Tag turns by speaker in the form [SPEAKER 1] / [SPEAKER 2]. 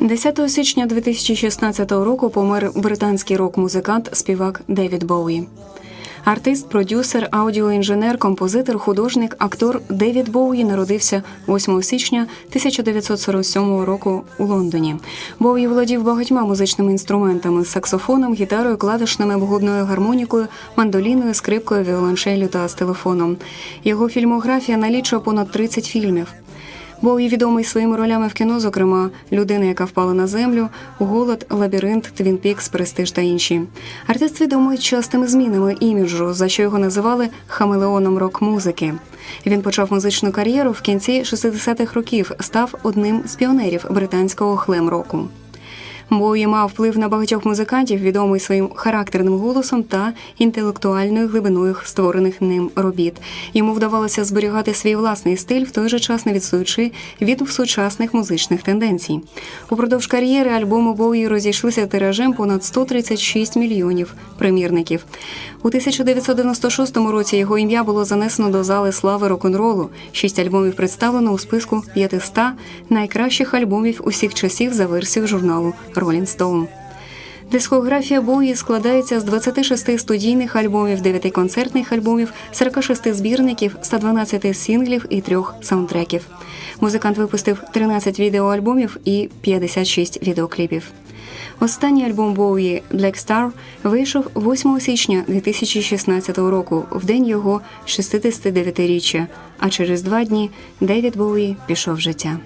[SPEAKER 1] 10 січня 2016 року помер британський рок-музикант, співак Девід Боуї. Артист, продюсер, аудіоінженер, композитор, художник, актор Девід Боуї народився 8 січня 1947 року у Лондоні. Боуї володів багатьма музичними інструментами: саксофоном, гітарою, клавішними, вугодною гармонікою, мандоліною, скрипкою, віолончеллю та стелефоном. Його фільмографія налічує понад 30 фільмів. Боуї відомий своїми ролями в кіно, зокрема людина, яка впала на землю, голод, лабіринт, Твін Пікс, престиж та інші. Артист відомий частими змінами іміджу, за що його називали хамелеоном рок-музики. Він почав музичну кар'єру в кінці 60-х років, став одним з піонерів британського хлем-року. Боуї мав вплив на багатьох музикантів, відомий своїм характерним голосом та інтелектуальною глибиною створених ним робіт. Йому вдавалося зберігати свій власний стиль, в той же час не відстаючи від сучасних музичних тенденцій. Упродовж кар'єри альбому Боуї розійшлися тиражем понад 136 мільйонів примірників. У 1996 році його ім'я було занесено до зали слави рок-н-ролу. Шість альбомів представлено у списку 500 найкращих альбомів усіх часів за версією журналу Rolling Stone. Дискографія Боуї складається з 26 студійних альбомів, 9 концертних альбомів, 46 збірників, 112 синглів і 3 саундтреків. Музикант випустив 13 відеоальбомів і 56 відеокліпів. Останній альбом Боуї Black Star вийшов 8 січня 2016 року, в день його 69-річчя. А через два дні Девід Боуї пішов життя.